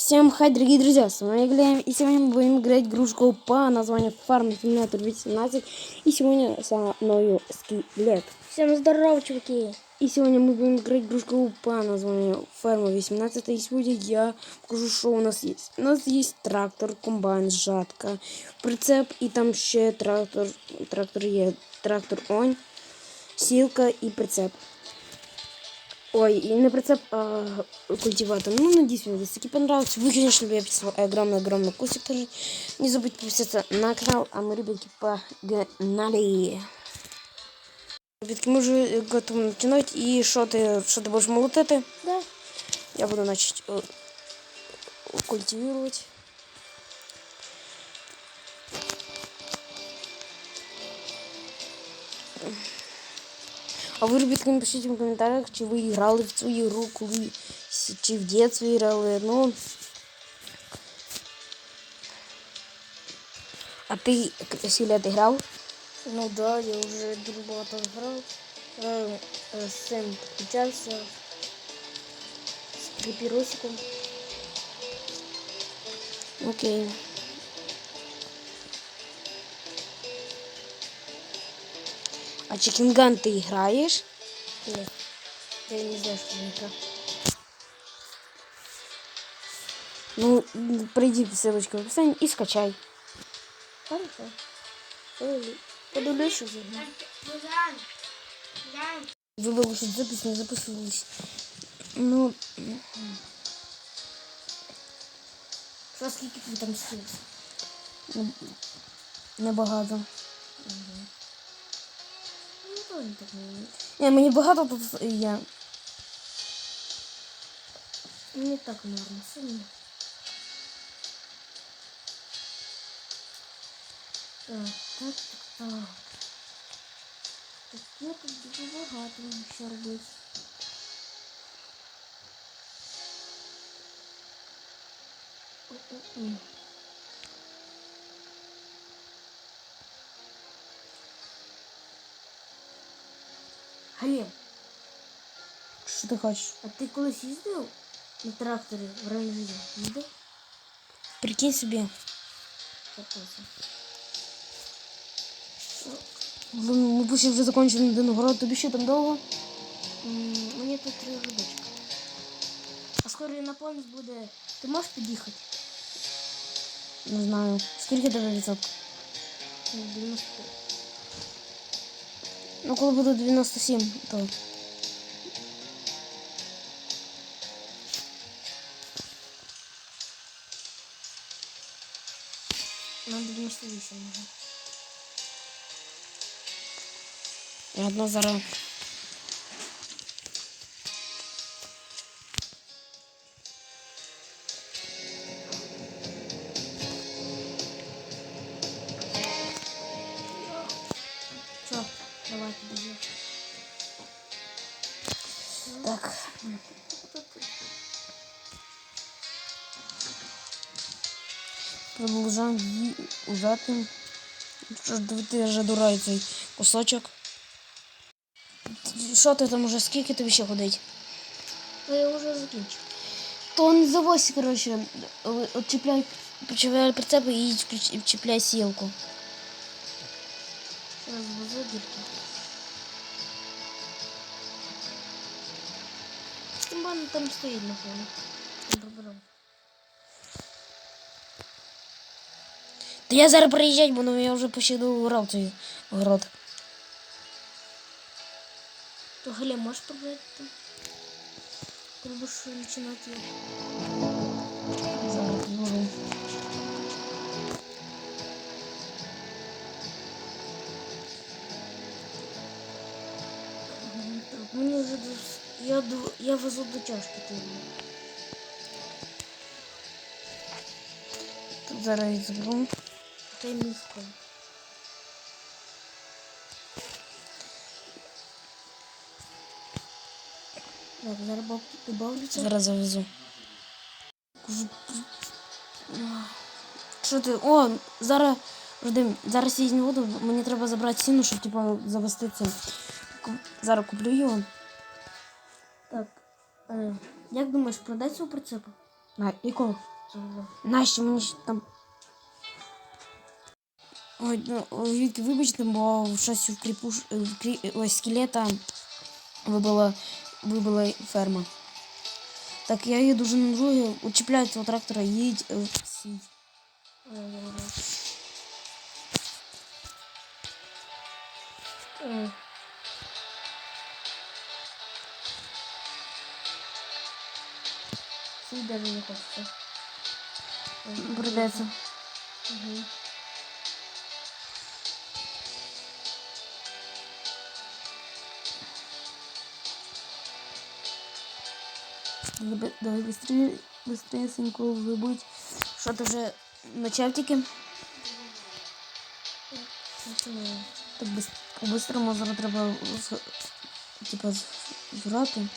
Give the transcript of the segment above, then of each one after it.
Всем хай, дорогие друзья, с вами Глем, и сегодня мы будем играть игрушку по названию Farm Simulator 18, и сегодня со мною Скелет. Всем здорово, чуваки. И сегодня мы будем играть игрушку по названию Farm 18, и сегодня я покажу, что у нас есть. У нас есть трактор, комбайн, жатка, прицеп, і там ще трактор, трактор є, трактор онь, сілка і прицеп. Ой, и не прицеп, а культиватор. Ну, надеюсь, вам таки понравилось. Вы, конечно, я писал огромный-огромный кусик тоже. Не забудьте подписаться на канал, а мы, ребятки, погнали. Ребятки, мы уже готовы начинать. И что ты, что ты будешь молотить? Да. Я буду начать э, культивировать. А ви, ребятки, напишіть в коментарях, чи ви грали в цю ігру, коли чи в дитинстві грали. Ну. А ти Сіля, ти грав? Ну да, я уже дуже багато грав. Грав е, з цим підключався. З кріпіросиком. Окей. А Чикінган ти граєш? Ні. Я не знаю, що це гра. Ну, м, прийди по ссылочке в описании и скачай. Хорошо. Подивлюсь. Подивлюсь, що за гра. Выбрал, что запись не записывалась. Ну, Що, скільки ти там сил? небагато. Ну, Не так не. Не, мені багато тут є. Не так норм, сильно. Так, так, так, так. Так, я тут дуже багато ще робити. М-м-м. Глеб, Що ти хочеш? а ти колись їздив на тракторі в районі? Їздив? Прикинь собі. Катався. Блин, Ми почти вже закончили один город, тобі ще там довго? М, Мені тут три годочки. А скоро і наповнюсь буде. Ти можеш під'їхати? Не знаю. Скільки тебе відсотків? Ну, 90. Ну, коли буде 97, то. На 98 може. Я одна зараз. Продовжаємо її. Що ж вже дурай цей кусочок. Що ти там уже? Скільки тобі ще ходить? Я вже закінчив. То не завозь, короче, отчепляй, почепляй прицепи і вчепляй сілку. Зараз везу дірки. Стимбан там стоїть на Та я зараз приїжджать буду, я вже почти доурав цей город. То Галя, можеш пробувати там? Треба ж починати. Зараз. Так, мені вже я, я везу до чашки тобі. Тут зараз заберу. Та й міско. Так, зараз бабки добавляться. Зараз завезу. Що ти? О, зараз. Жди, зараз я не буду, мені треба забрати сіну, щоб типа завести це. Зараз куплю його. Так. Е, як думаєш, продай цього прицепу? На, якого? Нащо мені там. Ой, ну, вибачте, бо щось в кріпуш... в крі... ось скелета вибила, вибила ферма. Так, я їду вже на друге, учіпляю цього трактора, їдь. Е. Сидь даже не хочется. Придеться. Угу. Давай, быстрее, синьку, вибудь. Що ти вже почав тільки? Так по-бистрому зараз треба типа зграти.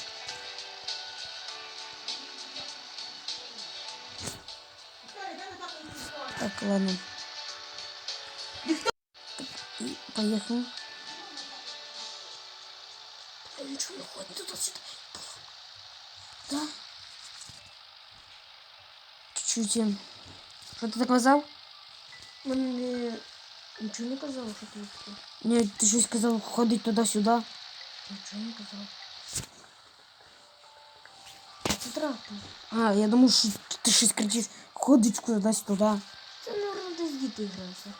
Так, ладно. І поїхали. Нічого не ходить туди-сюди. Чуть-чуть. ты Що ти так казав? Нічого не казав, що ти Нет, Ні, ти щось казав, ходить туди-сюди. Нічого не казав. А це трактор. А, я думав, що ти щось кричиш, ходить кудись туди. Це, мабуть, десь діти граються.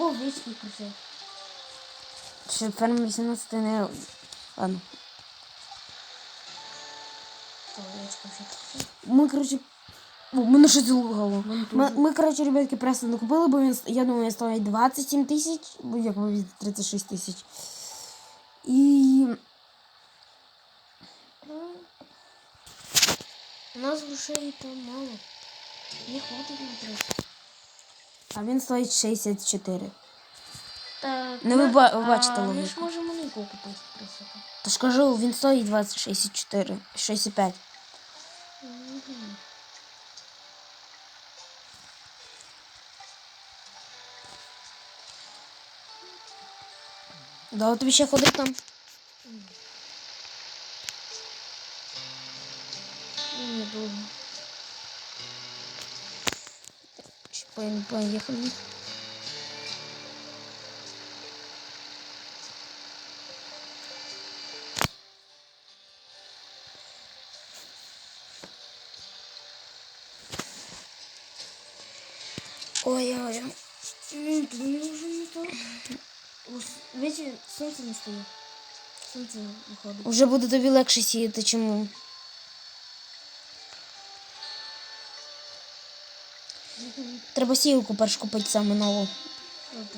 Або вічні кричать. Ще ферма 18 не. Ладно. Ми, коротше. О, мене щось залагало. Мене Ми, ми, коротше, ребятки, просто не купили, бо він, я думаю, він стоїть 27 тисяч, бо як ви 36 тисяч. І У нас грошей там мало. Не хватить на трохи. А він стоїть 64. Так. Ну, ви ба- ви бачите а, Ми ж логіку. можемо не купити просто. Тож кажу, він стоїть 20, 64, 65. Мгм. Да, от тобі ще ходить там. Недолго. Чи Поїхали. Ой-ой-ой. То мне уже не то. Видите, солнце не стоит. Солнце выходит. Вже буде тобі легше сіяти, чому. Треба сілку перш купити саме нову.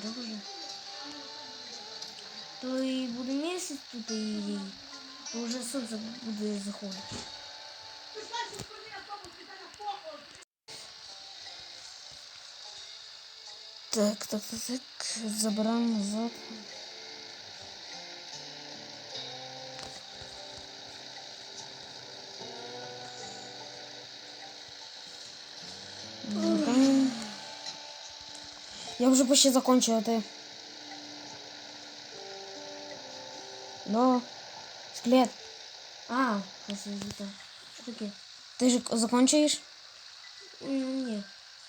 Треба же. То і буде місяць тут і то вже сонце буде заходити. Так, так, так, так. Забираємо назад. Я вже почти закончила, а ти. Да. Склет. А, просто это. Що таке? Ти ж закінчуєш? М, Ні.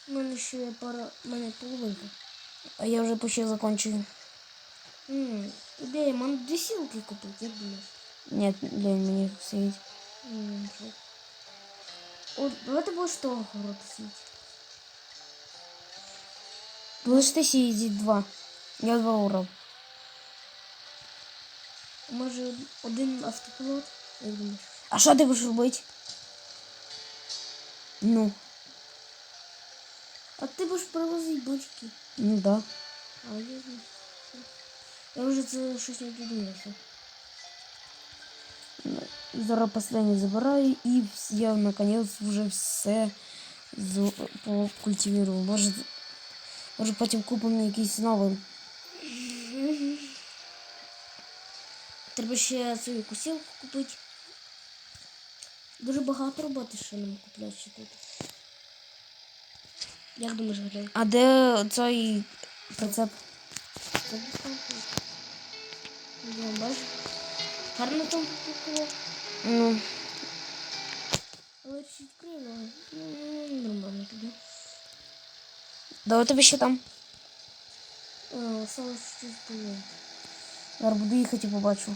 У мене ще пара, у мене половинка. А я вже почти закінчую. М, Ідея, мам дві сілки купити, як думаєш? Ні, для мені сидіть. М, що? От, давайте будеш того городу сидіти. Будеш ти сіяти два. Я два урав. Може один автопілот, як думаєш? А що ти будеш робити? Ну, А ти будеш привозити бочки. ну да. А я не. Я вже це щось не додумався. Зараз останнє забираю і вс- я наконець вже все з- покультивірую. Може, потім купимо якийсь новий. Треба ще свою кусілку купити. Дуже багато роботи ще нам купляти ще тут. Як думаєш, Грей? А де цей прицеп? Бачиш? Гарно там попало. Ну, Але чуть криво. Ну, нормально тоді. Давай тобі ще там. Осталось було. Зараз буду їхати і побачу.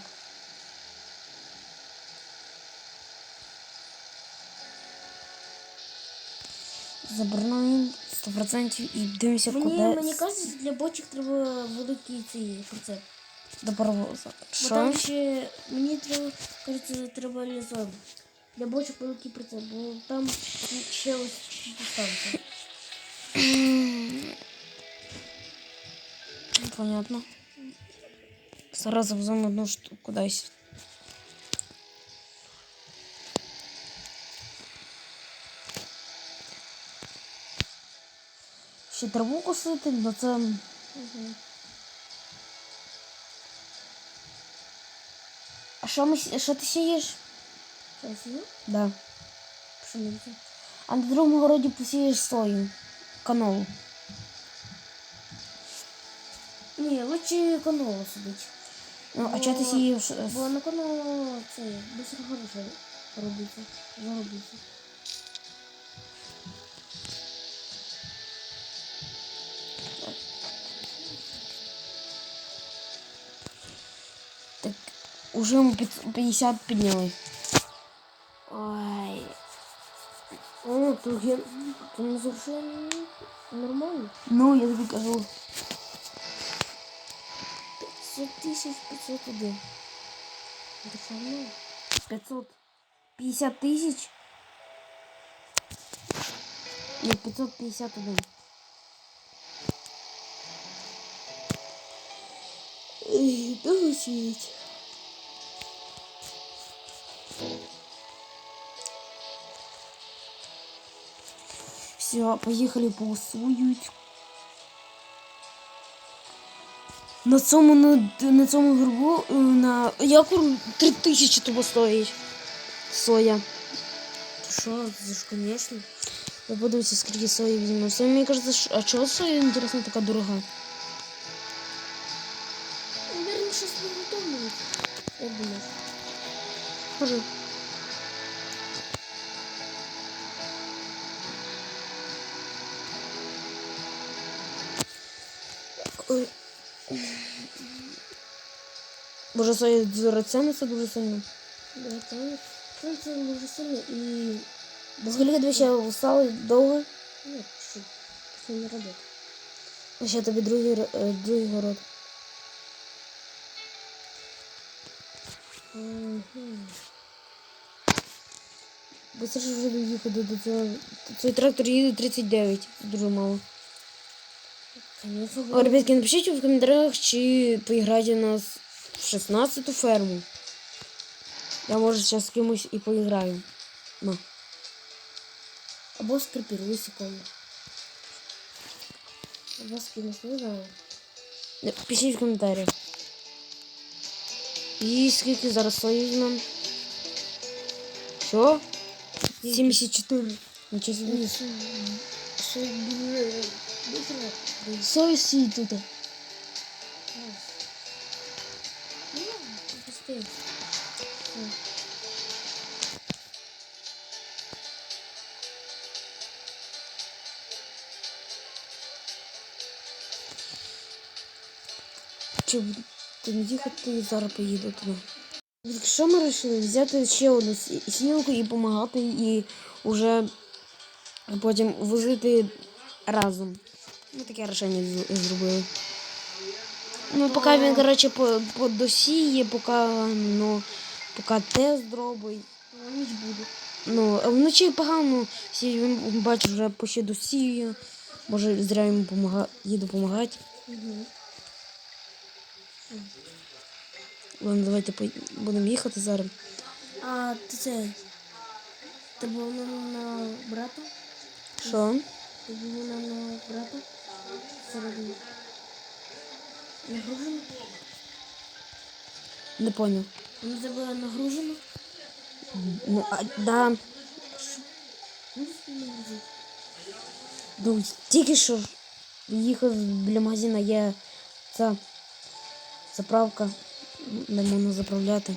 Забираємо 100% і дивимося, Мені, куди мені кажуть, для бочок треба великий цей прицеп. до паровоза. Бо Що? там ще мені треба, кажеться, треба лізон. Для бочок великий прицеп, бо там ще ось чуть Понятно. Зараз завеземо одну штуку кудись. Ще траву косити, бо це Угу. А що, ми, с- що ти сієш? Зараз є? Да. Пшениця. А на другому городі посієш сою. Канолу. Ні, лучше канола сидить. Ну, а чого ти Бо- сієш? е, Бо на канолу це без грошей робиться. Заробиться. Так, уже ми під- 50 підняли. Ой. О, то я то не зовсім нормально. Ну, я тобі кажу. 500 тисяч 501. Це все одно. 550 тисяч. Ні, 551. Ей, досить. Все, поїхали поусують. На цьому на, на цьому горбу е, на як 3 тисячі того стоїть. Соя. Що, це ж, звісно. Я подивлюся, скільки сої візьму. Все, мені кажется, що... а чого соя, інтересно, така дорога? Наверное, щось не готовить. Як думаєш? Може. Боже, зараз ціниться дуже сильно. Там це дуже сильно і... Скільки дві ще встали довго? Ну, що, що не робити. А ще тобі другий, е, другий город. Бо це ж вже доїхати до цього. Цей трактор їде 39, дуже мало. Конечно, О, ребятки, напишіть в коментарях, чи поіграєте у нас в 16-ту ферму. Я може зараз з кимось і поіграю. На. Або з крапірусиком. Або з кимось, знаю. Пишіть в коментарях. І скільки зараз візьмемо? Що? 74. Нічого собі. Сій тут. Пусти. Чи ти не їхати зараз поїду туди. Що ми вирішили? Взяти ще одну сі- сілку і допомагати і вже потім возити разом. Ми таке рішення зробили. Ну, поки він, коротше, по, по досіє, поки, ну, поки тест зробить. Ну, ніч буде. Ну, а вночі погано сіє, він бачить, вже почти досіє. Може, зря йому помага... їй допомагати. Угу. Ладно, давайте пой- будемо їхати зараз. А ти це. Ти був на, на брата? Що? Ти був на, на брата? Середині. Нагружено? Не поняв. Воно тебе нагружено? Ну, а, да. Ну, не тільки що їхав біля магазина, є ця заправка, де можна заправляти.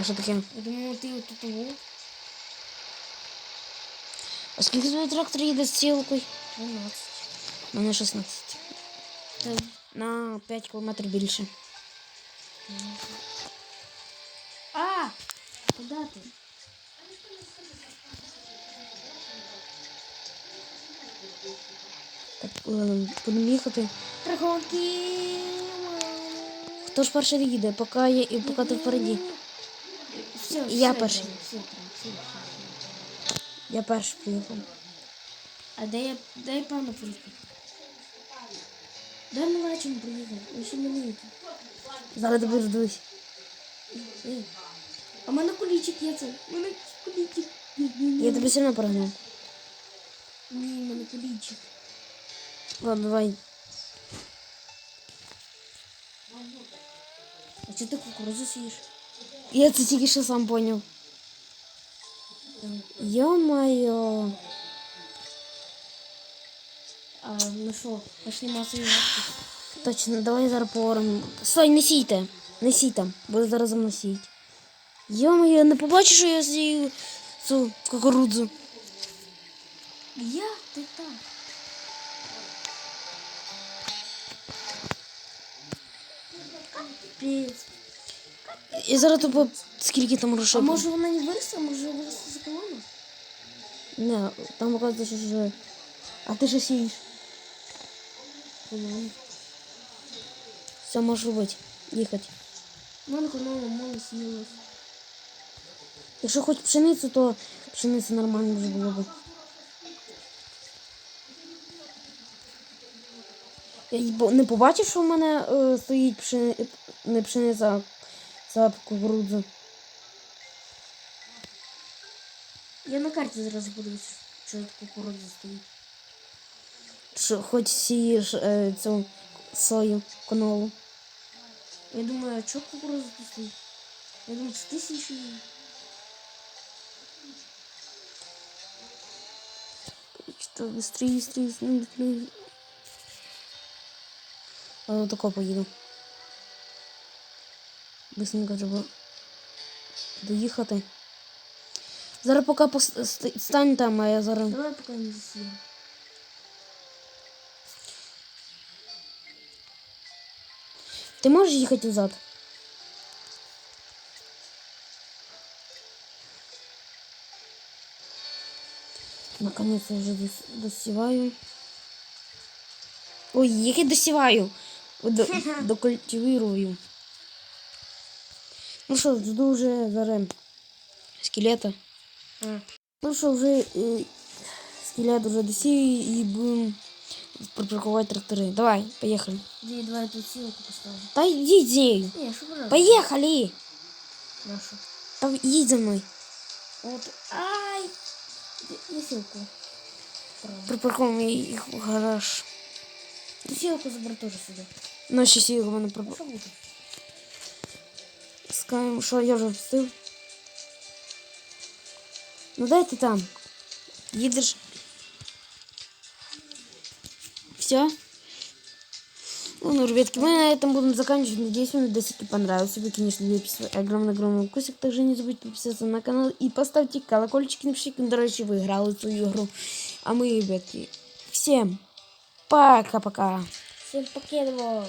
А що таке? Я думала, ти отут того. А скільки твій трактор їде з стрілкою? 12. Мене 16. Та На 5 кілометрів більше. А! Куда ти? Так, ладно, будемо їхати. Страховки. Хто ж перший їде? Поки я і поки ти впереді. Все, Я все, перший. все, все, все. Я перший приїхав. А де я, де я певно Де ми бачимо приїхав? Ви ще маленький. Зараз ти будеш дивись. А в мене кулічик є це. У мене кулічик. Я тебе сильно прогнав. Ні, в мене кулічик. Ладно, давай. А чого ти кукурузу сієш? Я це тільки що сам поняв. Йо-моє. А ну що, пошли масові. Точно, давай зараз поговоримо. Стой, не сійте. Не сій там, буде зараз за мною. Йо-моє, не побачиш, що я сію цю кукурудзу. Я? Ти так. Капець. І зараз тупо скільки там А грошей. може вона не виросла, може виросла за колону? Не, там оказується, що вже. А ти що сієш? Колону. Все можеш робити. Їхати. У мене колона мало сіялась. Якщо хоч пшеницю, то пшениця нормально вже було б. Я не побачив, що в мене е, стоїть пшени... не пшениця, а ця кукурудза. Я на карті зараз подивлюсь, що кукурудза стоїть Що хоч сієш е, цю сою, конолу. Я думаю, а чого кукурудза тут стоїть? Я думаю, це ти сієш її. Що, быстрее, быстрее, быстрее, быстрее. Ладно, тако поїду. Быстренько треба доїхати. Зараз поки пос- ст- стань там, а я зараз. Давай поки не засіємо. Ти можеш їхати взад? Наконец я вже дос- досіваю. Ой, як я досіваю. До, докультивірую. Ну що, жду вже зараз скелета. А. Ну що, вже е, скелет уже досію і будемо припаркувати трактори. Давай, поїхали. Ді, давай тут сілку поставлю. Та йдіть з нею. Ні, що пожалуйста. Поїхали! Нашу. Та їдь за мною. От. Ай! Я сілку. Правда. Припаркуємо їх в гараж. Ти сілку забери теж сюди. Наші сіли в мене Ну припаркуємо. що буде? Скажемо, що я вже встиг. Ну дай ти там. Їдеш. Все. Ну, ребятки, мы на этом будем заканчивать. Надеюсь, вам видосики понравился. Вы, конечно, написали огромный-огромный вкусик. Также не забудьте подписаться на канал и поставьте колокольчик. Напишите, раньше вы в свою игру. А мы, ребятки, всем пока-пока. Всім покидало.